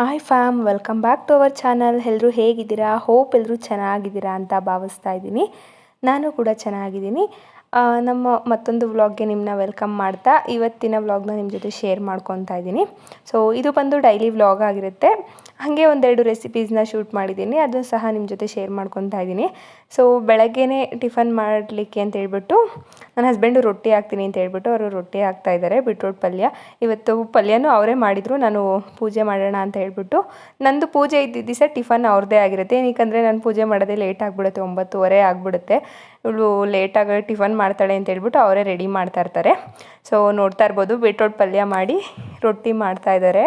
Hi fam welcome back to our channel ಎಲ್ಲರೂ ಹೇಗಿದ್ದೀರಾ? Hope ಎಲ್ಲರೂ ಚೆನ್ನಾಗಿದ್ದೀರಾ ಅಂತ ಭಾವಿಸ್ತಾ ಇದ್ದೀನಿ. ನಾನು ಕೂಡ ಚೆನ್ನಾಗಿದ್ದೀನಿ. ನಮ್ಮ ಮತ್ತೊಂದು ವ್ಲಾಗ್ಗೆ ನಿಮ್ಮನ್ನ ವೆಲ್ಕಮ್ ಮಾಡ್ತಾ ಇವತ್ತಿನ ವ್ಲಾಗ್ನ ನಿಮ್ಮ ಜೊತೆ ಶೇರ್ ಮಾಡ್ಕೊತಾ ಇದ್ದೀನಿ. ಸೊ ಇದು ಬಂದು ಡೈಲಿ ವ್ಲಾಗ್ ಆಗಿರುತ್ತೆ. ಹಾಗೆ ಒಂದೆರಡು ರೆಸಿಪೀಸ್ನ ಶೂಟ್ ಮಾಡಿದ್ದೀನಿ. ಅದನ್ನು ಸಹ ನಿಮ್ಮ ಜೊತೆ ಶೇರ್ ಮಾಡ್ಕೊತಾ ಇದ್ದೀನಿ. ಸೊ ಬೆಳಗ್ಗೆನೇ ಟಿಫನ್ ಮಾಡಲಿಕ್ಕೆ ಅಂತ ಹೇಳ್ಬಿಟ್ಟು ನನ್ನ ಹಸ್ಬೆಂಡು ರೊಟ್ಟಿ ಹಾಕ್ತೀನಿ ಅಂತ ಹೇಳ್ಬಿಟ್ಟು ಅವರು ರೊಟ್ಟಿ ಹಾಕ್ತಾ ಇದ್ದಾರೆ ಬಿಟ್ರೋಟ್ ಪಲ್ಯ. ಇವತ್ತು ಪಲ್ಯನೂ ಅವರೇ ಮಾಡಿದರು, ನಾನು ಪೂಜೆ ಮಾಡೋಣ ಅಂತ ಹೇಳ್ಬಿಟ್ಟು. ನಂದು ಪೂಜೆ ಇದ್ದಿದ್ದ ದಿವಸ ಟಿಫನ್ ಅವ್ರದ್ದೇ ಆಗಿರುತ್ತೆ. ಏನಕ್ಕಂದರೆ ನಾನು ಪೂಜೆ ಮಾಡೋದೇ ಲೇಟ್ ಆಗಿಬಿಡುತ್ತೆ, ಒಂಬತ್ತುವರೆ ಆಗಿಬಿಡುತ್ತೆ. ಇವಳು ಲೇಟಾಗಿ ಟಿಫನ್ ಮಾಡ್ತಾಳೆ ಅಂತ ಹೇಳ್ಬಿಟ್ಟು ಅವರೇ ರೆಡಿ ಮಾಡ್ತಾ ಇರ್ತಾರೆ. ಸೊ ನೋಡ್ತಾ ಇರ್ಬೋದು ಬೀಟ್ರೋಟ್ ಪಲ್ಯ ಮಾಡಿ ರೊಟ್ಟಿ ಮಾಡ್ತಾ ಇದ್ದಾರೆ.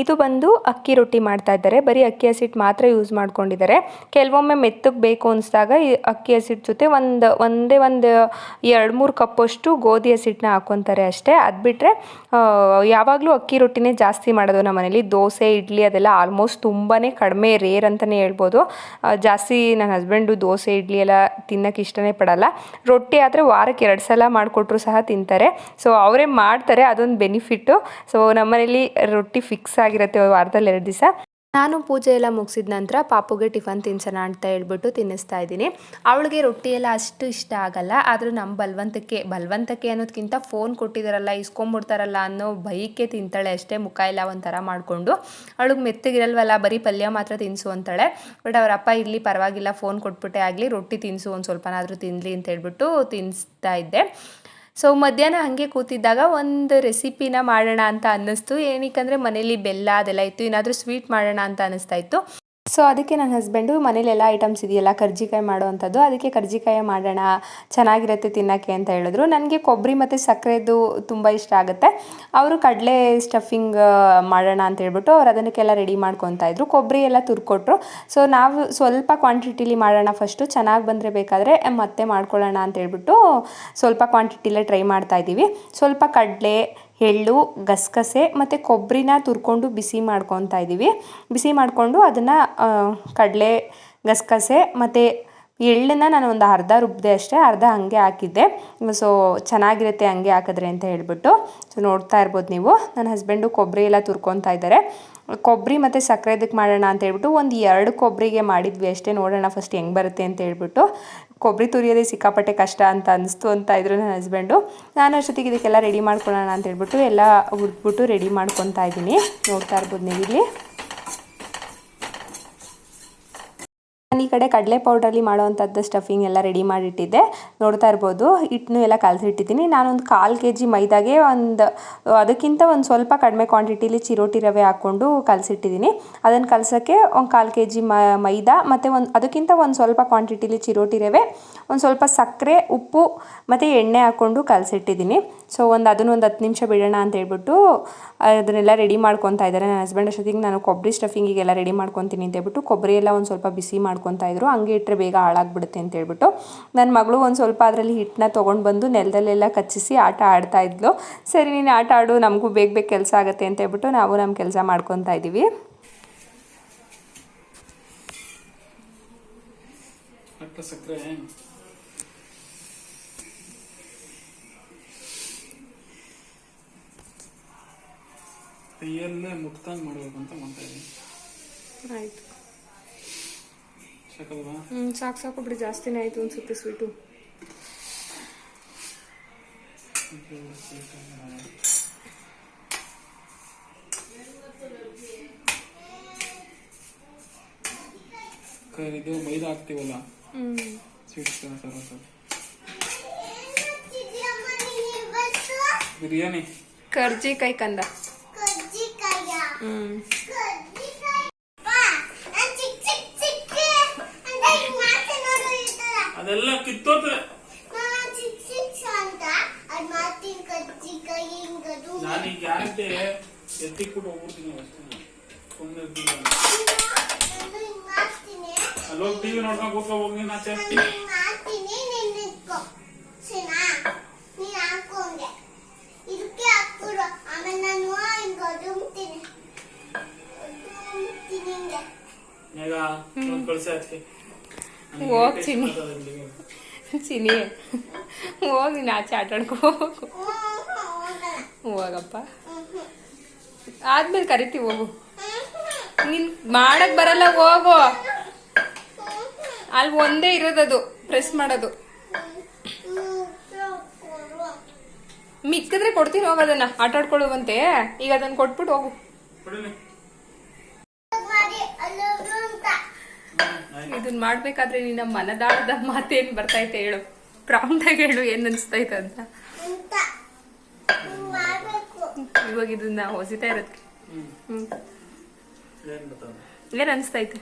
ಇದು ಬಂದು ಅಕ್ಕಿ ರೊಟ್ಟಿ ಮಾಡ್ತಾ ಇದ್ದಾರೆ. ಬರೀ ಅಕ್ಕಿ ಹಸಿಟ್ಟು ಮಾತ್ರ ಯೂಸ್ ಮಾಡ್ಕೊಂಡಿದ್ದಾರೆ. ಕೆಲವೊಮ್ಮೆ ಮೆತ್ತಗೆ ಬೇಕು ಅನಿಸಿದಾಗ ಈ ಅಕ್ಕಿ ಹಸಿಟ್ಟು ಜೊತೆ ಒಂದು, ಒಂದೇ ಒಂದು ಎರಡು, ಮೂರು ಕಪ್ಪಷ್ಟು ಗೋಧಿ ಹಸಿಟ್ಟನ್ನ ಹಾಕ್ಕೊತಾರೆ ಅಷ್ಟೇ. ಅದು ಬಿಟ್ಟರೆ ಯಾವಾಗಲೂ ಅಕ್ಕಿ ರೊಟ್ಟಿನೇ ಜಾಸ್ತಿ ಮಾಡೋದು ನಮ್ಮ ಮನೇಲಿ. ದೋಸೆ, ಇಡ್ಲಿ ಅದೆಲ್ಲ ಆಲ್ಮೋಸ್ಟ್ ತುಂಬಾ ಕಡಿಮೆ ರೇರ್ ಅಂತಲೇ ಹೇಳ್ಬೋದು. ಜಾಸ್ತಿ ನನ್ನ ಹಸ್ಬೆಂಡು ದೋಸೆ, ಇಡ್ಲಿ ಎಲ್ಲ ತಿನ್ನೋಕೆ ಇಷ್ಟನೇ ಪಡಲ್ಲ. ರೊಟ್ಟಿ ಆದರೆ ವಾರಕ್ಕೆ ಎರಡು ಸಲ ಮಾಡಿಕೊಟ್ರು ಸಹ ತಿಂತಾರೆ. ಸೊ ಅವರೇ ಮಾಡ್ತಾರೆ, ಅದೊಂದು ಬೆನಿಫಿಟ್ಟು ಸೊ ನಮ್ಮನೇಲಿ ರೊಟ್ಟಿ ಫಿಕ್ಸ್ ಆಗಿರುತ್ತೆ ವಾರದಲ್ಲಿ ಎರಡು ದಿವಸ. ನಾನು ಪೂಜೆ ಎಲ್ಲ ಮುಗಿಸಿದ ನಂತರ ಪಾಪುಗೆ ಟಿಫನ್ ತಿನ್ಸೋಣ ಅಂತ ಹೇಳ್ಬಿಟ್ಟು ತಿನ್ನಿಸ್ತಾ ಇದ್ದೀನಿ. ಅವಳಿಗೆ ರೊಟ್ಟಿ ಎಲ್ಲ ಅಷ್ಟು ಇಷ್ಟ ಆಗಲ್ಲ, ಆದರೂ ನಮ್ಮ ಬಲವಂತಕ್ಕೆ ಬಲವಂತಕ್ಕೆ ಅನ್ನೋದಕ್ಕಿಂತ ಫೋನ್ ಕೊಟ್ಟಿದ್ದಾರಲ್ಲ ಇಸ್ಕೊಂಬಿಡ್ತಾರಲ್ಲ ಅನ್ನೋ ಬೈಕೆ ತಿಂತಾಳೆ ಅಷ್ಟೇ, ಮುಖ ಎಲ್ಲ ಒಂಥರ ಮಾಡಿಕೊಂಡು. ಅವಳಿಗೆ ಮೆತ್ತಗಿರಲ್ವಲ್ಲ, ಬರೀ ಪಲ್ಯ ಮಾತ್ರ ತಿನ್ನಿಸು ಅಂತಾಳೆ. ಬಟ್ ಅವ್ರ ಅಪ್ಪ ಇಲ್ಲಿ ಪರವಾಗಿಲ್ಲ ಫೋನ್ ಕೊಟ್ಬಿಟ್ಟೆ ಆಗಲಿ, ರೊಟ್ಟಿ ತಿನ್ನಿಸು ಒಂದು ಸ್ವಲ್ಪನಾದರೂ ತಿನ್ನಲಿ ಅಂತ ಹೇಳ್ಬಿಟ್ಟು ತಿನ್ನಿಸ್ತಾ ಇದ್ದೆ. ಸೊ ಮಧ್ಯಾಹ್ನ ಹಾಗೆ ಕೂತಿದ್ದಾಗ ಒಂದು ರೆಸಿಪಿನ ಮಾಡೋಣ ಅಂತ ಅನ್ನಿಸ್ತು. ಏನಕ್ಕಂದರೆ ಮನೇಲಿ ಬೆಲ್ಲ ಅದೆಲ್ಲ ಇತ್ತು. ಏನಾದರೂ ಸ್ವೀಟ್ ಮಾಡೋಣ ಅಂತ ಅನ್ನಿಸ್ತಾ ಇತ್ತು. ಸೊ ಅದಕ್ಕೆ ನನ್ನ ಹಸ್ಬೆಂಡು ಮನೇಲಿ ಎಲ್ಲ ಐಟಮ್ಸ್ ಇದೆಯಲ್ಲ, ಕರ್ಜಿಕಾಯಿ ಮಾಡುವಂಥದ್ದು, ಅದಕ್ಕೆ ಕರ್ಜಿಕಾಯಿ ಮಾಡೋಣ, ಚೆನ್ನಾಗಿರುತ್ತೆ ತಿನ್ನೋಕ್ಕೆ ಅಂತ ಹೇಳಿದ್ರು. ನನಗೆ ಕೊಬ್ಬರಿ ಮತ್ತು ಸಕ್ಕರೆದು ತುಂಬ ಇಷ್ಟ ಆಗುತ್ತೆ. ಅವರು ಕಡಲೆ ಸ್ಟಫಿಂಗ್ ಮಾಡೋಣ ಅಂತ ಹೇಳ್ಬಿಟ್ಟು ಅವ್ರು ಅದನ್ನೆಲ್ಲ ರೆಡಿ ಮಾಡ್ಕೊತಾ ಇದ್ರು. ಕೊಬ್ಬರಿ ಎಲ್ಲ ತುರ್ಕೊಟ್ರು. ಸೊ ನಾವು ಸ್ವಲ್ಪ ಕ್ವಾಂಟಿಟಿಲಿ ಮಾಡೋಣ ಫಸ್ಟು ಚೆನ್ನಾಗಿ ಬಂದರೆ ಬೇಕಾದರೆ ಮತ್ತೆ ಮಾಡ್ಕೊಳ್ಳೋಣ ಅಂತ ಹೇಳ್ಬಿಟ್ಟು ಸ್ವಲ್ಪ ಕ್ವಾಂಟಿಟಿಲೇ ಟ್ರೈ ಮಾಡ್ತಾ ಇದ್ದೀವಿ. ಸ್ವಲ್ಪ ಕಡಲೆ ಎಳ್ಳು, ಗಸಗಸೆ ಮತ್ತು ಕೊಬ್ಬರಿನ ತುರ್ಕೊಂಡು ಬಿಸಿ ಮಾಡ್ಕೊತಾ ಇದ್ದೀವಿ. ಬಿಸಿ ಮಾಡಿಕೊಂಡು ಅದನ್ನು ಕಡಲೆ, ಗಸಗಸೆ ಮತ್ತು ಎಳ್ಳನ್ನು ನಾನು ಒಂದು ಅರ್ಧ ರುಬ್ಬಿದೆ ಅಷ್ಟೇ, ಅರ್ಧ ಹಾಗೆ ಹಾಕಿದ್ದೆ. ಸೊ ಚೆನ್ನಾಗಿರುತ್ತೆ ಹಂಗೆ ಹಾಕಿದ್ರೆ ಅಂತ ಹೇಳ್ಬಿಟ್ಟು. ಸೊ ನೋಡ್ತಾ ಇರ್ಬೋದು ನೀವು. ನನ್ನ ಹಸ್ಬೆಂಡು ಕೊಬ್ಬರಿ ಎಲ್ಲ ತುರ್ಕೊತಾ ಇದ್ದಾರೆ. ಕೊಬ್ಬರಿ ಮತ್ತು ಸಕ್ಕರೆದಕ್ಕೆ ಮಾಡೋಣ ಅಂತ ಹೇಳ್ಬಿಟ್ಟು ಒಂದು ಎರಡು ಕೊಬ್ಬರಿಗೆ ಮಾಡಿದ್ವಿ ಅಷ್ಟೇ. ನೋಡೋಣ ಫಸ್ಟ್ ಹೆಂಗೆ ಬರುತ್ತೆ ಅಂತ ಹೇಳ್ಬಿಟ್ಟು. ಕೊಬ್ಬರಿ ತುರಿಯೋದೇ ಸಿಕ್ಕಾಪಟ್ಟೆ ಕಷ್ಟ ಅಂತ ಅನಿಸ್ತು ಅಂತ ಇದ್ರು ನನ್ನ ಹಸ್ಬೆಂಡು ನಾನು ಅಷ್ಟೊತ್ತಿಗೆ ಇದಕ್ಕೆಲ್ಲ ರೆಡಿ ಮಾಡ್ಕೊಳ್ಳೋಣ ಅಂತ ಹೇಳ್ಬಿಟ್ಟು ಎಲ್ಲ ಹುಡ್ಬಿಟ್ಟು ರೆಡಿ ಮಾಡ್ಕೊತಾ ಇದ್ದೀನಿ. ನೋಡ್ತಾ ಇರ್ಬೋದು ನೀವು ಇಲ್ಲಿ ನಾನು ಈ ಕಡೆ ಕಡಲೆ ಪೌಡ್ರಲ್ಲಿ ಮಾಡೋವಂಥದ್ದು ಸ್ಟಫಿಂಗ್ ಎಲ್ಲ ರೆಡಿ ಮಾಡಿಟ್ಟಿದ್ದೆ. ನೋಡ್ತಾ ಇರ್ಬೋದು. ಹಿಟ್ಟನ್ನು ಎಲ್ಲ ಕಲಸಿಟ್ಟಿದ್ದೀನಿ. ನಾನೊಂದು ಕಾಲು ಕೆ ಜಿ ಮೈದಾಗೆ ಒಂದು, ಅದಕ್ಕಿಂತ ಒಂದು ಸ್ವಲ್ಪ ಕಡಿಮೆ ಕ್ವಾಂಟಿಟಿಲಿ ಚಿರೋಟಿ ರವೆ ಹಾಕ್ಕೊಂಡು ಕಲಸಿಟ್ಟಿದ್ದೀನಿ. ಅದನ್ನು ಕಲಸೋಕ್ಕೆ ಒಂದು ಕಾಲು ಕೆ ಜಿ ಮೈದಾ ಮತ್ತು ಒಂದು, ಅದಕ್ಕಿಂತ ಒಂದು ಸ್ವಲ್ಪ ಕ್ವಾಂಟಿಟಿಲಿ ಚಿರೋಟಿ ರವೆ ಒಂದು ಸ್ವಲ್ಪ ಸಕ್ಕರೆ, ಉಪ್ಪು ಮತ್ತು ಎಣ್ಣೆ ಹಾಕ್ಕೊಂಡು ಕಲಸಿಟ್ಟಿದ್ದೀನಿ. ಸೊ ಒಂದು ಅದನ್ನು ಒಂದು ಹತ್ತು ನಿಮಿಷ ಬಿಡೋಣ ಅಂತ ಹೇಳ್ಬಿಟ್ಟು ಅದನ್ನೆಲ್ಲ ರೆಡಿ ಮಾಡ್ಕೊತಾ ಇದ್ದಾರೆ. ನನ್ನ ಹಸ್ಬೆಂಡ್ ಅಷ್ಟೊತ್ತಿಗೆ ನಾನು ಕೊಬ್ಬರಿ ಸ್ಟಫಿಂಗಿಗೆಲ್ಲ ರೆಡಿ ಮಾಡ್ಕೊತೀನಿ ಅಂತ ಹೇಳ್ಬಿಟ್ಟು, ಕೊಬ್ಬರಿ ಎಲ್ಲ ಒಂದು ಸ್ವಲ್ಪ ಬಿಸಿ ಮಾಡ್ಕೊತಾ ಇದ್ರು. ಹಂಗೆ ಇಟ್ಟರೆ ಬೇಗ ಹಾಳಾಗ್ಬಿಡುತ್ತೆ ಅಂತ ಹೇಳ್ಬಿಟ್ಟು ನನ್ನ ಮಗಳು ಒಂದು ಸ್ವಲ್ಪ ಅದರಲ್ಲಿ ಹಿಟ್ಟನ್ನ ತೊಗೊಂಡು ಬಂದು ನೆಲದಲ್ಲೆಲ್ಲ ಕಚ್ಚಿಸಿ ಆಟ ಆಡ್ತಾ ಇದ್ಲು. ಸರಿ, ನೀನು ಆಟ ಆಡು, ನಮಗೂ ಬೇಗ ಬೇಗ ಕೆಲಸ ಆಗುತ್ತೆ ಅಂತ ಹೇಳ್ಬಿಟ್ಟು ನಾವು ನಮ್ಮ ಕೆಲಸ ಮಾಡ್ಕೊತಾ ಇದ್ದೀವಿ. ಸಕ್ಕರೆ. ಕೈಯಲ್ಲೇ ಮುಟ್ತಂಗ್ ಮಾಡ್ಬೇಕು ಅಂತ ಮಾಡ್ತಾ ಇದ್ದೀನಿ. ಆಯಿತು. ಸಾಕಲ್ವಾ ಹ್ಞೂ ಸಾಕು ಸಾಕು ಬಿಡಿ ಜಾಸ್ತಿನೇ ಆಯಿತು ಅನ್ಸುತ್ತೆ ಸ್ವೀಟು ಇದು ಮೈದಾ ಹಾಕ್ತೀವಲ್ಲ? ಹ್ಞೂ ಸ್ವೀಟ್ಸ್ ಸರ್ ಸರ್ ಬಿರಿಯಾನಿ ಕರ್ಜಿಕಾಯಿ ಕಂದ. ಅದೆಲ್ಲ ಕಿತ್ತೋತದೆ ನಾನು ಈಗ ಗ್ಯಾರಂಟಿ ಕೂಡ ಹೋಗ್ಬಿಡ್ತೀನಿ ಅಷ್ಟೇ ಸುಮ್ಮನೆ ಇರ್ತೀನಿ. ಅಲ್ಲೋ ಟಿವಿ ನೋಡ್ಕೊಂಡು ಕೂತ್ಕೊ ಹೋಗಿ ಅದಕ್ಕೆ ಹೋಗ್ತೀನಿ. ಚಿನಿ ಹೋಗಿ ನೀನು ಆಚೆ ಹೋಗು. ಹೋಗಪ್ಪ. ಆದ್ಮೇಲೆ ಕರಿತೀವಿ ಹೋಗು. ನಿನ್ ನೀನ್ ಮಾಡಕ್ ಬರಲ್ಲ ಹೋಗು. ಅಲ್ಲಿ ಒಂದೇ ಇರೋದದು ಪ್ರೆಸ್ ಮಾಡೋದು. ಮಿಕ್ಕಿದ್ರೆ ಕೊಡ್ತೀನಿ ಹೋಗೋದನ್ನ ಆಟಾಡ್ಕೊಳ್ಳುವಂತೆ. ಈಗ ಅದನ್ನ ಕೊಟ್ಬಿಟ್ಟು ಹೋಗು ಕೊಡಿಲಿ ಮಾಡಿ ಅಲ್ಲೊಬ್ರು ಅಂತ ಇದನ್ನ ಮಾಡ್ಬೇಕಾದ್ರೆ ನಿನ್ನ ಮನದಾಳದ ಮಾತೇನ್ ಬರ್ತೈತೆ ಹೇಳು. ಪ್ರಾಂಪ್ಟಾಗಿ ಹೇಳು ಏನ್ ಅನ್ಸ್ತೈತೆ ಅಂತ ಅಂತ. ಹಿಂಗ್ ಮಾಡ್ಬೇಕು ಇವಾಗ ಇದನ್ನ ಹೊಸಿತಾ ಇರೋದಕ್ಕೆ ಏನ್ ಅನ್ಸ್ತೈತೆ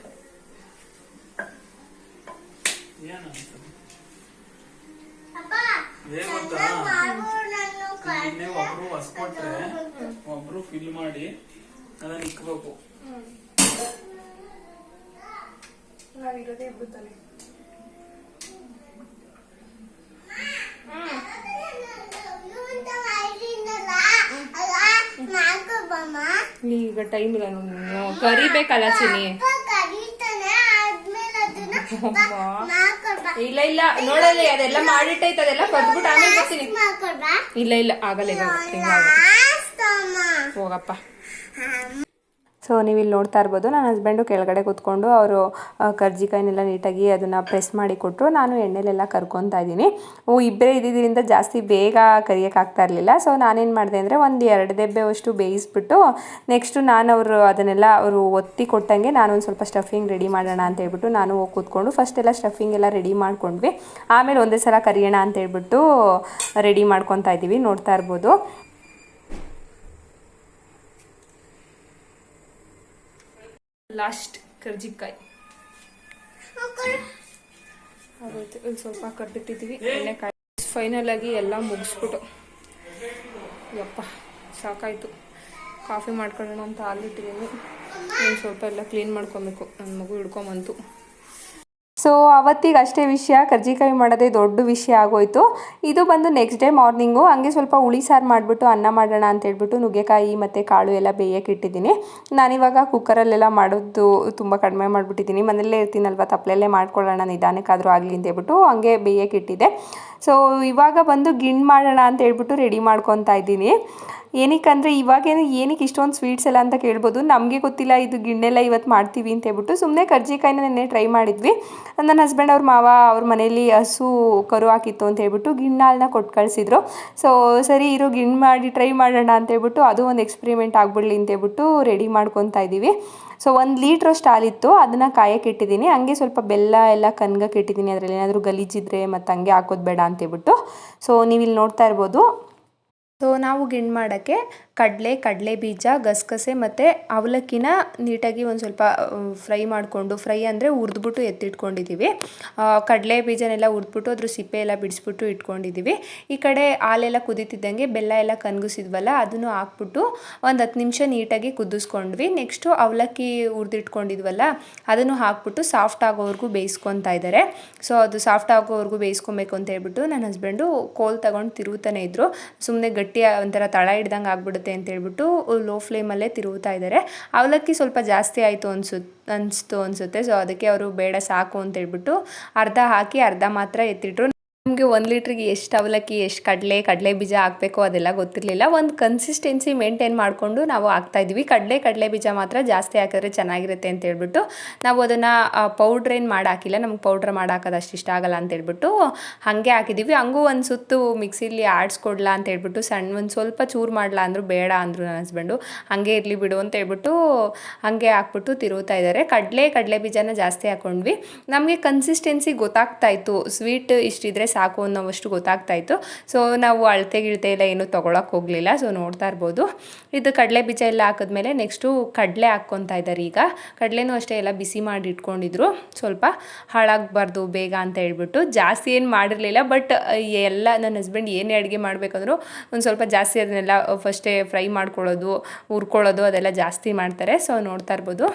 ಒಬ್ರು ಹೊಸ್ಕೊಟ್ರೆ ಒಬ್ರು ಫಿಲ್ ಮಾಡಿ ಅದನ್ನ ಇಕ್ಬೇಕು. ನಾವಿರೋದೇ ಈಗ ಟೈಮ್ ಇಲ್ಲ ಕರಿಬೇಕಲ್ಲ ಚಿನಿ ಇಲ್ಲ ಇಲ್ಲ. ನೋಡಲಿ ಅದೆಲ್ಲ ಮಾಡಿಟ್ಟೈತೆ ಅದೆಲ್ಲ ಕದ್ಬಿಟ್ಟು ಆಮೇಲೆ ಬರ್ತೀನಿ. ಇಲ್ಲ ಇಲ್ಲ. ಆಗಲ್ಲ ಹೋಗಪ್ಪ. ಸೊ ನೀವು ಇಲ್ಲಿ ನೋಡ್ತಾ ಇರ್ಬೋದು ನನ್ನ ಹಸ್ಬೆಂಡು ಕೆಳಗಡೆ ಕೂತ್ಕೊಂಡು ಅವರು ಕರ್ಜಿಕಾಯಿನೆಲ್ಲ ನೀಟಾಗಿ ಅದನ್ನು ಪ್ರೆಸ್ ಮಾಡಿ ಕೊಟ್ಟರು ನಾನು ಎಣ್ಣೆಲೆಲ್ಲ ಕರ್ಕೊತಾ ಇದ್ದೀನಿ. ಓ ಇಬ್ಬರೇ ಇದ್ದಿದ್ದರಿಂದ ಜಾಸ್ತಿ ಬೇಗ ಕರಿಯೋಕ್ಕಾಗ್ತಾ ಇರಲಿಲ್ಲ. ಸೊ ನಾನೇನು ಮಾಡಿದೆ ಅಂದರೆ ಒಂದು ಎರಡು ದೆಬ್ಬೆ ಅಷ್ಟು ಬೇಯಿಸ್ಬಿಟ್ಟು ನೆಕ್ಸ್ಟು ನಾನು ಅವರು ಅದನ್ನೆಲ್ಲ ಅವರು ಒತ್ತಿ ಕೊಟ್ಟಂಗೆ ನಾನು ಒಂದು ಸ್ವಲ್ಪ ಸ್ಟಫಿಂಗ್ ರೆಡಿ ಮಾಡೋಣ ಅಂತ ಹೇಳ್ಬಿಟ್ಟು ನಾನು ಹೋಗಿ ಕೂತ್ಕೊಂಡು ಫಸ್ಟ್ ಎಲ್ಲ ಸ್ಟಫಿಂಗ್ ಎಲ್ಲ ರೆಡಿ ಮಾಡ್ಕೊಂಡ್ವಿ. ಆಮೇಲೆ ಒಂದೇ ಸಲ ಕರಿಯೋಣ ಅಂತ ಹೇಳ್ಬಿಟ್ಟು ರೆಡಿ ಮಾಡ್ಕೊತಾ ಇದ್ದೀವಿ, ನೋಡ್ತಾ ಇರ್ಬೋದು. ಲಾಸ್ಟ್ ಕರ್ಜಿಕಾಯಿ. ಆಗೋಯ್ತು ಇಲ್ಲಿ ಸ್ವಲ್ಪ ಎಣ್ಣೆ ಎಣ್ಣೆಕಾಯಿ. ಫೈನಲ್ ಆಗಿ ಎಲ್ಲ ಮುಗಿಸ್ಬಿಟ್ಟು. ಯಪ್ಪ ಸಾಕಾಯ್ತು. ಕಾಫಿ ಮಾಡ್ಕೊಳ್ಳೋಣ ಅಂತ ಹಾಲಿಟ್ಟಿದ್ದೀನಿ. ಇನ್ನು ಸ್ವಲ್ಪ ಎಲ್ಲ ಕ್ಲೀನ್ ಮಾಡ್ಕೊಬೇಕು. ನನ್ನ ಮಗು ಹಿಡ್ಕೊಂಬಂತು. ಸೊ ಅವತ್ತಿಗೆ ಅಷ್ಟೇ ವಿಷಯ. ಕರ್ಜಿಕಾಯಿ ಮಾಡೋದೇ ದೊಡ್ಡ ವಿಷಯ ಆಗೋಯ್ತು. ಇದು ಬಂದು ನೆಕ್ಸ್ಟ್ ಡೇ ಮಾರ್ನಿಂಗು ಹಂಗೆ ಸ್ವಲ್ಪ ಹುಳಿ ಸಾರು ಮಾಡಿಬಿಟ್ಟು, ಅನ್ನ ಮಾಡೋಣ ಅಂತ ಹೇಳ್ಬಿಟ್ಟು, ನುಗ್ಗೆಕಾಯಿ ಮತ್ತು ಕಾಳು ಎಲ್ಲ ಬೇಯಕ್ಕೆ ಇಟ್ಟಿದ್ದೀನಿ. ನಾನಿವಾಗ ಕುಕ್ಕರಲ್ಲೆಲ್ಲ ಮಾಡೋದು ತುಂಬ ಕಡಿಮೆ ಮಾಡಿಬಿಟ್ಟಿದ್ದೀನಿ. ಮನೆಯಲ್ಲೇ ಇರ್ತೀನಲ್ವ ತಪ್ಪಲೆಲ್ಲೇ ಮಾಡ್ಕೊಳ್ಳೋಣ, ನಿಧಾನಕ್ಕಾದರೂ ಆಗಲಿ ಅಂತ ಹೇಳ್ಬಿಟ್ಟು ಹಂಗೆ ಬೇಯಕ್ಕೆ ಇಟ್ಟಿದ್ದೆ. ಸೊ ಇವಾಗ ಬಂದು ಗಿಣ್ ಮಾಡೋಣ ಅಂತ ಹೇಳ್ಬಿಟ್ಟು ರೆಡಿ ಮಾಡ್ಕೊತಾ ಇದ್ದೀನಿ. ಏನಕ್ಕಂದರೆ ಇವಾಗೇನು ಏನಕ್ಕೆ ಇಷ್ಟೊಂದು ಸ್ವೀಟ್ಸ್ ಎಲ್ಲ ಅಂತ ಕೇಳ್ಬೋದು. ನಮಗೆ ಗೊತ್ತಿಲ್ಲ ಇದು ಗಿಣ್ಣೆಲ್ಲ ಇವತ್ತು ಮಾಡ್ತೀವಿ ಅಂತ ಹೇಳ್ಬಿಟ್ಟು ಸುಮ್ಮನೆ ಕರ್ಜಿಕಾಯಿನ ನೆನ್ನೆ ಟ್ರೈ ಮಾಡಿದ್ವಿ. ನನ್ನ ಹಸ್ಬೆಂಡ್ ಅವ್ರ ಮಾವ ಅವ್ರ ಮನೇಲಿ ಹಸು ಕರು ಹಾಕಿತ್ತು ಅಂತ ಹೇಳ್ಬಿಟ್ಟು ಗಿಣ್ಣಾಳನ್ನ ಕೊಟ್ಟು ಕಳಿಸಿದ್ರು. ಸೊ ಸರಿ ಇರೋ, ಗಿಣ್ಣು ಮಾಡಿ ಟ್ರೈ ಮಾಡೋಣ ಅಂತ ಹೇಳ್ಬಿಟ್ಟು ಅದು ಒಂದು ಎಕ್ಸ್ಪೆರಿಮೆಂಟ್ ಆಗ್ಬಿಡ್ಲಿ ಅಂತ ಹೇಳ್ಬಿಟ್ಟು ರೆಡಿ ಮಾಡ್ಕೊತಾ ಇದ್ದೀವಿ. ಸೊ ಒಂದು ಲೀಟ್ರಷ್ಟು ಹಾಲಿತ್ತು ಅದನ್ನು ಕಾಯಕ್ಕೆ ಇಟ್ಟಿದ್ದೀನಿ. ಹಂಗೆ ಸ್ವಲ್ಪ ಬೆಲ್ಲ ಎಲ್ಲ ಕನ್ಗಕ್ಕೆ ಇಟ್ಟಿದ್ದೀನಿ. ಅದರಲ್ಲಿ ಏನಾದರೂ ಗಲೀಜಿದ್ರೆ ಮತ್ತು ಹಂಗೆ ಹಾಕೋದು ಬೇಡ ಅಂತ ಹೇಳ್ಬಿಟ್ಟು. ಸೊ ನೀವು ಇಲ್ಲಿ ನೋಡ್ತಾ ಇರ್ಬೋದು. ಸೊ ನಾವು ಗಿಣ್ ಮಾಡೋಕ್ಕೆ ಕಡಲೆ ಕಡಲೆ ಬೀಜ, ಗಸಗಸೆ ಮತ್ತು ಅವಲಕ್ಕಿನ ನೀಟಾಗಿ ಒಂದು ಸ್ವಲ್ಪ ಫ್ರೈ ಮಾಡಿಕೊಂಡು, ಫ್ರೈ ಅಂದರೆ ಹುರಿದ್ಬಿಟ್ಟು ಎತ್ತಿಟ್ಕೊಂಡಿದ್ದೀವಿ ಕಡಲೆ ಬೀಜನೆಲ್ಲ ಹುರಿದ್ಬಿಟ್ಟು ಅದ್ರ ಸಿಪ್ಪೆ ಎಲ್ಲ ಬಿಡಿಸ್ಬಿಟ್ಟು ಇಟ್ಕೊಂಡಿದ್ದೀವಿ ಈ ಕಡೆ ಹಾಲೆಲ್ಲ ಕುದೀತಿದ್ದಂಗೆ ಬೆಲ್ಲ ಎಲ್ಲ ಕನ್ಗಿಸಿದ್ವಲ್ಲ, ಅದನ್ನು ಹಾಕ್ಬಿಟ್ಟು ಒಂದು ಹತ್ತು ನಿಮಿಷ ನೀಟಾಗಿ ಕುದಿಸ್ಕೊಂಡ್ವಿ. ನೆಕ್ಸ್ಟು ಅವಲಕ್ಕಿ ಹುರಿದಿಟ್ಕೊಂಡಿದ್ವಲ್ಲ, ಅದನ್ನು ಹಾಕ್ಬಿಟ್ಟು ಸಾಫ್ಟ್ ಆಗೋವರೆಗೂ ಬೇಯಿಸ್ಕೊತಾ ಇದ್ದಾರೆ. ಸೊ ಅದು ಸಾಫ್ಟ್ ಆಗೋವರೆಗೂ ಬೇಯಿಸ್ಕೊಬೇಕು ಅಂತ ಹೇಳ್ಬಿಟ್ಟು ನನ್ನ ಹಸ್ಬೆಂಡು ಕೋಲ್ ತಗೊಂಡು ತಿರುಗುತ್ತಾನೆ ಇದ್ರು. ಸುಮ್ಮನೆ ಗಟ್ಟಿ ಒಂಥರ ತಳ ಹಿಡ್ದಂಗೆ ಆಗ್ಬಿಡುತ್ತೆ ಅಂತ ಹೇಳ್ಬಿಟ್ಟು ಲೋ ಫ್ಲೇಮಲ್ಲೇ ತಿರುಗುತ್ತಾ ಇದ್ದಾರೆ. ಅವಲಕ್ಕಿ ಸ್ವಲ್ಪ ಜಾಸ್ತಿ ಆಯಿತು ಅನ್ಸುತ್ತೆ ಅನಿಸ್ತು ಅನಿಸುತ್ತೆ. ಸೊ ಅದಕ್ಕೆ ಅವರು ಬೇಡ ಸಾಕು ಅಂತ ಹೇಳ್ಬಿಟ್ಟು ಅರ್ಧ ಹಾಕಿ ಅರ್ಧ ಮಾತ್ರ ಎತ್ತಿಟ್ರು. ನಮಗೆ ಒಂದು ಲೀಟ್ರಿಗೆ ಎಷ್ಟು ಅವಲಕ್ಕಿ, ಎಷ್ಟು ಕಡಲೆ ಕಡಲೆ ಬೀಜ ಹಾಕಬೇಕು ಅದೆಲ್ಲ ಗೊತ್ತಿರಲಿಲ್ಲ. ಒಂದು ಕನ್ಸಿಸ್ಟೆನ್ಸಿ ಮೇಂಟೈನ್ ಮಾಡಿಕೊಂಡು ನಾವು ಹಾಕ್ತಾಯಿದ್ವಿ ಕಡಲೆ ಕಡಲೆ ಬೀಜ ಮಾತ್ರ ಜಾಸ್ತಿ ಹಾಕಿದ್ರೆ ಚೆನ್ನಾಗಿರುತ್ತೆ ಅಂತ ಹೇಳ್ಬಿಟ್ಟು ನಾವು ಅದನ್ನು ಪೌಡ್ರ್ ಏನು ಮಾಡಿ ಹಾಕಿಲ್ಲ. ನಮ್ಗೆ ಪೌಡ್ರ್ ಮಾಡಾಕೋದು ಅಷ್ಟು ಇಷ್ಟ ಆಗಲ್ಲ ಅಂತ ಹೇಳ್ಬಿಟ್ಟು ಹಾಗೆ ಹಾಕಿದ್ದೀವಿ ಹಂಗೂ ಒಂದು ಸುತ್ತು ಮಿಕ್ಸಿಲಿ ಆಡಿಸ್ಕೊಡ್ಲಾ ಅಂತ ಹೇಳ್ಬಿಟ್ಟು ಸಣ್ಣ ಒಂದು ಸ್ವಲ್ಪ ಚೂರು ಮಾಡ್ಲಾ ಅಂದರು ಬೇಡ ಅಂದರು ನನ್ನ ಹಸ್ಬೆಂಡು ಹಾಗೆ ಇರಲಿ ಬಿಡು ಅಂತ ಹೇಳ್ಬಿಟ್ಟು ಹಾಗೆ ಹಾಕ್ಬಿಟ್ಟು ತಿರುಗ್ತಾ ಇದ್ದಾರೆ ಕಡಲೆ ಕಡಲೆ ಬೀಜನ ಜಾಸ್ತಿ ಹಾಕ್ಕೊಂಡ್ವಿ ನಮಗೆ ಕನ್ಸಿಸ್ಟೆನ್ಸಿ ಗೊತ್ತಾಗ್ತಾ ಇತ್ತು. ಸ್ವೀಟ್ ಇಷ್ಟಿದ್ರೆ ಸಾಕು. ಅನ್ನೋವಷ್ಟು ಗೊತ್ತಾಗ್ತಾ ಇತ್ತು. ಸೊ ನಾವು ಅಳತೆ ಗಿಳತೆ ಎಲ್ಲ ಏನೂ ತೊಗೊಳಕ್ಕೆ ಹೋಗಲಿಲ್ಲ. ಸೊ ನೋಡ್ತಾ ಇರ್ಬೋದು. ಇದು ಕಡಲೆ ಬೀಜ ಎಲ್ಲ ಹಾಕಿದ್ಮೇಲೆ ನೆಕ್ಸ್ಟು ಕಡಲೆ ಹಾಕ್ಕೊತಾ ಇದ್ದಾರೆ ಈಗ. ಕಡಲೆನೂ ಅಷ್ಟೇ ಎಲ್ಲ ಬಿಸಿ ಮಾಡಿ ಇಟ್ಕೊಂಡಿದ್ರು. ಸ್ವಲ್ಪ ಹಾಳಾಗಬಾರ್ದು, ಬೇಗ ಅಂತ ಹೇಳ್ಬಿಟ್ಟು. ಜಾಸ್ತಿ ಏನು ಮಾಡಿರಲಿಲ್ಲ ಬಟ್ ಎಲ್ಲ ನನ್ನ ಹಸ್ಬೆಂಡ್ ಏನೇ ಅಡುಗೆ ಮಾಡಬೇಕಂದ್ರೂ ಒಂದು ಸ್ವಲ್ಪ ಜಾಸ್ತಿ ಅದನ್ನೆಲ್ಲ ಫಸ್ಟೇ ಫ್ರೈ ಮಾಡ್ಕೊಳ್ಳೋದು, ಹುರ್ಕೊಳ್ಳೋದು ಅದೆಲ್ಲ ಜಾಸ್ತಿ ಮಾಡ್ತಾರೆ. ಸೊ ನೋಡ್ತಾ ಇರ್ಬೋದು.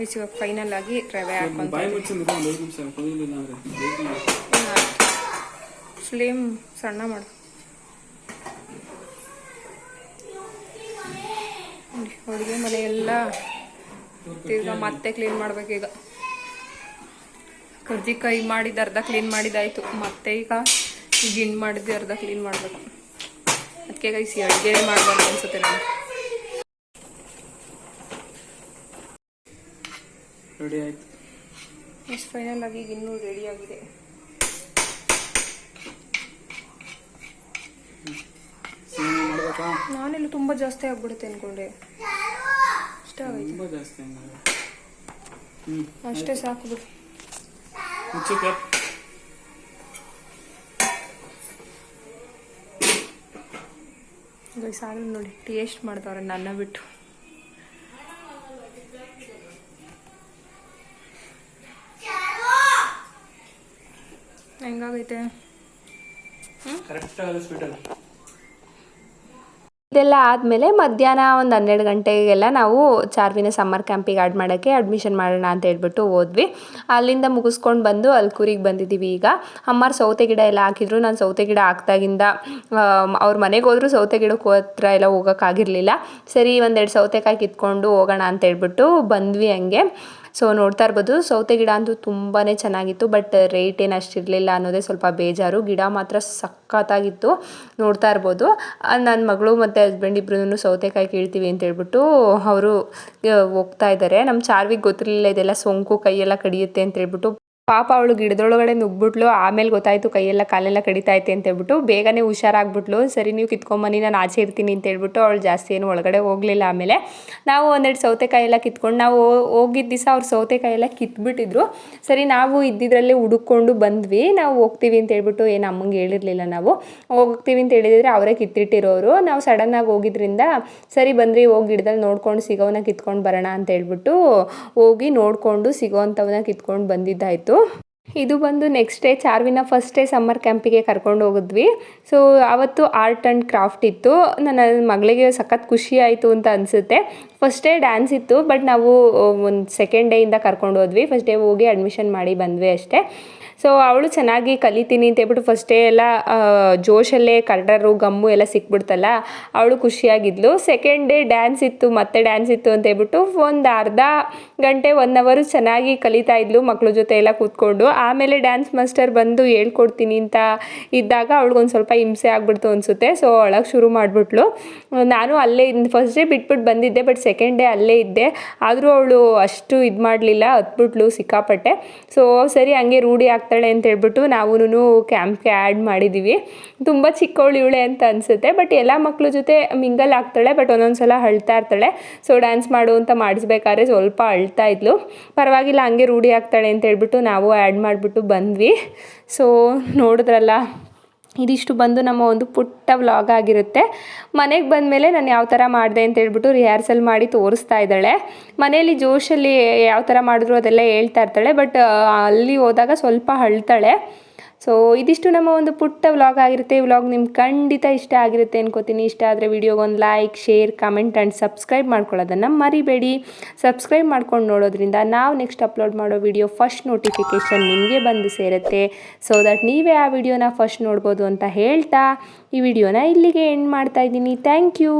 ಇವಾಗ ಫೈನಲ್ ಆಗಿ ರವೆ ಕುದಿಲಿಲ್ಲ ಫ್ಲೇಮ್ ಸಣ್ಣ ಮಾಡು. ಅಡುಗೆ ಮನೆ ಎಲ್ಲ ತಿರ್ಗಾ ಮತ್ತೆ ಕ್ಲೀನ್ ಮಾಡ್ಬೇಕೀಗ ಕರ್ಜಿಕಾಯಿ ಮಾಡಿದ ಅರ್ಧ ಕ್ಲೀನ್ ಮಾಡಿದಾಯ್ತು. ಮತ್ತೆ ಈಗ ಗಿಣ್ ಮಾಡಿದ್ದು ಅರ್ಧ ಕ್ಲೀನ್ ಮಾಡಬೇಕು. ಅದಕ್ಕೆ ಈ ಅಡುಗೆ ಮಾಡಬಾರ್ದು ಅನ್ಸುತ್ತೆ ನನಗೆ ರೆಡಿ ಆಯ್ತು. ಎಷ್ಟು ಫೈನಲ್ ಆಗಿ ಈಗ ಇನ್ನೂ ರೆಡಿ ಆಗಿದೆ. ಸೇಮ್ ಮಾಡ್ಬೇಕಾ? ನಾನೆಲ್ಲ ತುಂಬ ಜಾಸ್ತಿ ಆಗ್ಬಿಡುತ್ತೆ ಅನ್ಕೊಂಡೆ. ಇಷ್ಟ ತುಂಬಾ ಜಾಸ್ತಿ ಅಷ್ಟೇ ಸಾಕು ಬಿಡು. ಗೈಸ್ ಆಗಲಿ ನೋಡಿ ಟೇಸ್ಟ್ ಮಾಡ್ತಾವ್ರೆ ನನ್ನ ಬಿಟ್ಟು. ಹೆಂಗಾಗೈತೆ? ಇದೆಲ್ಲ ಆದಮೇಲೆ ಮಧ್ಯಾಹ್ನ ಒಂದು ಹನ್ನೆರಡು ಗಂಟೆಗೆಲ್ಲ ನಾವು ಚಾರ್ವಿನ ಸಮ್ಮರ್ ಕ್ಯಾಂಪಿಗೆ ಆಡ್ ಮಾಡೋಕ್ಕೆ ಅಡ್ಮಿಷನ್ ಮಾಡೋಣ ಅಂತ ಹೇಳ್ಬಿಟ್ಟು ಹೋದ್ವಿ. ಅಲ್ಲಿಂದ ಮುಗಿಸ್ಕೊಂಡು ಬಂದು ಅಲ್ಕೂರಿಗೆ ಬಂದಿದ್ದೀವಿ ಈಗ. ಅಮ್ಮಾರು ಸೌತೆ ಗಿಡ ಎಲ್ಲ ಹಾಕಿದ್ರು. ನಾನು ಸೌತೆ ಗಿಡ ಹಾಕ್ದಾಗಿಂದ ಅವ್ರ ಮನೆಗೆ ಹೋದರೂ ಸೌತೆ ಗಿಡಕ್ಕೆ ಹತ್ರ ಎಲ್ಲ ಹೋಗೋಕ್ಕಾಗಿರಲಿಲ್ಲ ಸರಿ ಒಂದೆರಡು ಸೌತೆಕಾಯಿ ಕಿತ್ಕೊಂಡು ಹೋಗೋಣ ಅಂತ ಹೇಳ್ಬಿಟ್ಟು ಬಂದ್ವಿ ಹಂಗೆ. ಸೊ ನೋಡ್ತಾ ಇರ್ಬೋದು. ಸೌತೆ ಗಿಡ ಅಂತೂ ತುಂಬಾ ಚೆನ್ನಾಗಿತ್ತು. ಬಟ್ ರೇಟ್ ಏನು ಅಷ್ಟಿರಲಿಲ್ಲ ಅನ್ನೋದೇ ಸ್ವಲ್ಪ ಬೇಜಾರು. ಗಿಡ ಮಾತ್ರ ಸಖತ್ತಾಗಿತ್ತು. ನೋಡ್ತಾ ಇರ್ಬೋದು. ನನ್ನ ಮಗಳು ಮತ್ತು ಹಸ್ಬೆಂಡ್ ಇಬ್ಬರೂ ಸೌತೆಕಾಯಿ ಕೀಳ್ತೀವಿ ಅಂತ ಹೇಳ್ಬಿಟ್ಟು ಅವರು ಹೋಗ್ತಾ ಇದ್ದಾರೆ ನಮ್ಮ ಚಾರ್ವಿಗೆ ಗೊತ್ತಿರಲಿಲ್ಲ, ಇದೆಲ್ಲ ಸೋಂಕು ಕೈಯೆಲ್ಲ ಕಡಿಯುತ್ತೆ ಅಂತ ಹೇಳ್ಬಿಟ್ಟು ಪಾಪ ಅವಳು ಗಿಡದೊಳಗಡೆ ನುಗ್ಬಿಟ್ಲು ಆಮೇಲೆ ಗೊತ್ತಾಯಿತು ಕೈಯೆಲ್ಲ ಕಾಲೆಲ್ಲ ಕಡಿತೈತೆ ಅಂತ ಹೇಳ್ಬಿಟ್ಟು ಬೇಗನೆ ಹುಷಾರಾಗ್ಬಿಟ್ಲು. ಸರಿ, ನೀವು ಕಿತ್ಕೊಂಬನ್ನಿ, ನಾನು ಆಚೆ ಇರ್ತೀನಿ ಅಂತ ಹೇಳ್ಬಿಟ್ಟು ಅವಳು ಜಾಸ್ತಿ ಏನು ಒಳಗಡೆ ಹೋಗಲಿಲ್ಲ ಆಮೇಲೆ. ನಾವು ಒಂದೆರಡು ಸೌತೆಕಾಯಿ ಎಲ್ಲ ಕಿತ್ಕೊಂಡು, ನಾವು ಹೋಗಿದ್ದ ದಿವಸ ಅವ್ರು ಸೌತೆಕಾಯಿ ಎಲ್ಲ ಕಿತ್ಬಿಟ್ಟಿದ್ರು. ಸರಿ, ನಾವು ಇದ್ದಿದ್ರಲ್ಲೇ ಹುಡುಕೊಂಡು ಬಂದ್ವಿ. ನಾವು ಹೋಗ್ತೀವಿ ಅಂತ ಹೇಳ್ಬಿಟ್ಟು ಏನು ಅಮ್ಮಂಗೆ ಹೇಳಿರಲಿಲ್ಲ ನಾವು. ಹೋಗ್ತೀವಿ ಅಂತ ಹೇಳಿದ್ರೆ ಅವರೇ ಕಿತ್ತಿಟ್ಟಿರೋರು ನಾವು ಸಡನ್ನಾಗಿ ಹೋಗಿದ್ರಿಂದ ಸರಿ ಬಂದ್ರಿ, ಹೋಗಿ ಗಿಡದಲ್ಲಿ ನೋಡ್ಕೊಂಡು ಸಿಗೋವನ್ನ ಕಿತ್ಕೊಂಡು ಬರೋಣ ಅಂತ ಹೇಳ್ಬಿಟ್ಟು ಹೋಗಿ ನೋಡಿಕೊಂಡು ಸಿಗೋವಂಥವನ್ನ ಕಿತ್ಕೊಂಡು ಬಂದಿದ್ದಾಯಿತು. ಇದು ಬಂದು ನೆಕ್ಸ್ಟ್ ಡೇ ಚಾರ್ವಿನ ಫಸ್ಟ್ ಡೇ ಸಮ್ಮರ್ ಕ್ಯಾಂಪಿಗೆ ಕರ್ಕೊಂಡು ಹೋಗಿದ್ವಿ. ಸೊ ಆವತ್ತು ಆರ್ಟ್ ಆ್ಯಂಡ್ ಕ್ರಾಫ್ಟ್ ಇತ್ತು. ನನ್ನ ಮಗಳಿಗೆ ಸಖತ್ ಖುಷಿ ಆಯಿತು ಅಂತ ಅನಿಸುತ್ತೆ. ಫಸ್ಟ್ ಡೇ ಡ್ಯಾನ್ಸ್ ಇತ್ತು ಬಟ್ ನಾವು ಒಂದು ಸೆಕೆಂಡ್ ಡೇಯಿಂದ ಕರ್ಕೊಂಡು ಹೋದ್ವಿ. ಫಸ್ಟ್ ಡೇ ಹೋಗಿ ಅಡ್ಮಿಷನ್ ಮಾಡಿ ಬಂದ್ವಿ ಅಷ್ಟೇ. ಸೊ ಅವಳು ಚೆನ್ನಾಗಿ ಕಲಿತೀನಿ ಅಂತ ಹೇಳ್ಬಿಟ್ಟು ಫಸ್ಟ್ ಎಲ್ಲ ಜೋಶಲ್ಲೇ ಕರ್ಡರು ಗಮ್ಮು ಎಲ್ಲ ಸಿಕ್ಬಿಡ್ತಲ್ಲ, ಅವಳು ಖುಷಿಯಾಗಿದ್ಲು. ಸೆಕೆಂಡ್ ಡೇ ಡ್ಯಾನ್ಸ್ ಇತ್ತು, ಮತ್ತೆ ಡ್ಯಾನ್ಸ್ ಇತ್ತು ಅಂತ ಹೇಳ್ಬಿಟ್ಟು ಒಂದು ಅರ್ಧ ಗಂಟೆ ಒನ್ ಅವರು ಚೆನ್ನಾಗಿ ಕಲಿತಾ ಇದ್ಲು ಮಕ್ಕಳ ಜೊತೆ ಎಲ್ಲ ಕೂತ್ಕೊಂಡು. ಆಮೇಲೆ ಡ್ಯಾನ್ಸ್ ಮಾಸ್ಟರ್ ಬಂದು ಹೇಳ್ಕೊಡ್ತೀನಿ ಅಂತ ಇದ್ದಾಗ ಅವಳಿಗೊಂದು ಸ್ವಲ್ಪ ಹಿಂಸೆ ಆಗ್ಬಿಡ್ತು ಅನಿಸುತ್ತೆ. ಸೊ ಒಳಗೆ ಶುರು ಮಾಡಿಬಿಟ್ಲು. ನಾನು ಅಲ್ಲೇ ಫಸ್ಟ್ ಡೇ ಬಿಟ್ಬಿಟ್ಟು ಬಂದಿದ್ದೆ ಬಟ್ ಸೆಕೆಂಡ್ ಡೇ ಅಲ್ಲೇ ಇದ್ದೆ. ಆದರೂ ಅವಳು ಅಷ್ಟು ಇದು ಮಾಡಲಿಲ್ಲ ಹತ್ಬಿಟ್ಲು ಸಿಕ್ಕಾಪಟ್ಟೆ. ಸೊ ಸರಿ, ಹಂಗೆ ರೂಢಿ ಆಗ್ತಾಳೆ ಅಂತ ಹೇಳ್ಬಿಟ್ಟು ನಾವು ಕ್ಯಾಂಪ್ಗೆ ಆ್ಯಡ್ ಮಾಡಿದ್ದೀವಿ ತುಂಬ ಚಿಕ್ಕವಳು ಇವಳೆ ಅಂತ ಅನಿಸುತ್ತೆ, ಬಟ್ ಎಲ್ಲ ಮಕ್ಕಳ ಜೊತೆ ಮಿಂಗಲ್ ಆಗ್ತಾಳೆ, ಬಟ್ ಒಂದೊಂದು ಸಲ ಅಳ್ತಾ ಇರ್ತಾಳೆ. ಸೊ ಡ್ಯಾನ್ಸ್ ಮಾಡು ಅಂತ ಮಾಡಿಸ್ಬೇಕಾದ್ರೆ ಸ್ವಲ್ಪ ಅಳ್ತಾ ಇದ್ಲು. ಪರವಾಗಿಲ್ಲ, ಹಂಗೆ ರೂಢಿ ಆಗ್ತಾಳೆ ಅಂತ ಹೇಳ್ಬಿಟ್ಟು ನಾವು ಆ್ಯಡ್ ಮಾಡಿಬಿಟ್ಟು ಬಂದ್ವಿ. ಸೊ ನೋಡಿದ್ರಲ್ಲ ಇದಿಷ್ಟು ಬಂದು ನಮ್ಮ ಒಂದು ಪುಟ್ಟ ವ್ಲಾಗ್ ಆಗಿರುತ್ತೆ. ಮನೆಗೆ ಬಂದ ಮೇಲೆ ನಾನು ಯಾವ ಥರ ಮಾಡಿದೆ ಅಂತ ಹೇಳ್ಬಿಟ್ಟು ರಿಹರ್ಸಲ್ ಮಾಡಿ ತೋರಿಸ್ತಾ ಇದ್ದಾಳೆ. ಮನೆಯಲ್ಲಿ ಜೋಶಲ್ಲಿ ಯಾವ ಥರ ಮಾಡಿದ್ರು ಅದೆಲ್ಲ ಹೇಳ್ತಾ ಇರ್ತಾಳೆ, ಬಟ್ ಅಲ್ಲಿ ಹೋದಾಗ ಸ್ವಲ್ಪ ಅಳ್ತಾಳೆ. ಸೊ ಇದಿಷ್ಟು ನಮ್ಮ ಒಂದು ಪುಟ್ಟ ವ್ಲಾಗ್ ಆಗಿರುತ್ತೆ. ಈ ವ್ಲಾಗ್ ನಿಮ್ಗೆ ಖಂಡಿತ ಇಷ್ಟ ಆಗಿರುತ್ತೆ ಅನ್ಕೋತೀನಿ. ಇಷ್ಟ ಆದರೆ ವಿಡಿಯೋಗೊಂದು like share comment and subscribe ಮಾಡ್ಕೊಳ್ಳೋದನ್ನು ಮರಿಬೇಡಿ. ಸಬ್ಸ್ಕ್ರೈಬ್ ಮಾಡ್ಕೊಂಡು ನೋಡೋದ್ರಿಂದ ನಾವು ನೆಕ್ಸ್ಟ್ ಅಪ್ಲೋಡ್ ಮಾಡೋ ವಿಡಿಯೋ ಫಸ್ಟ್ ನೋಟಿಫಿಕೇಷನ್ ನಿಮಗೆ ಬಂದು ಸೇರುತ್ತೆ. ಸೊ ದಟ್ ನೀವೇ ಆ ವಿಡಿಯೋನ ಫಸ್ಟ್ ನೋಡ್ಬೋದು ಅಂತ ಹೇಳ್ತಾ ಈ ವಿಡಿಯೋನ ಇಲ್ಲಿಗೆ ಎಂಡ್ ಮಾಡ್ತಾ ಇದ್ದೀನಿ. Thank you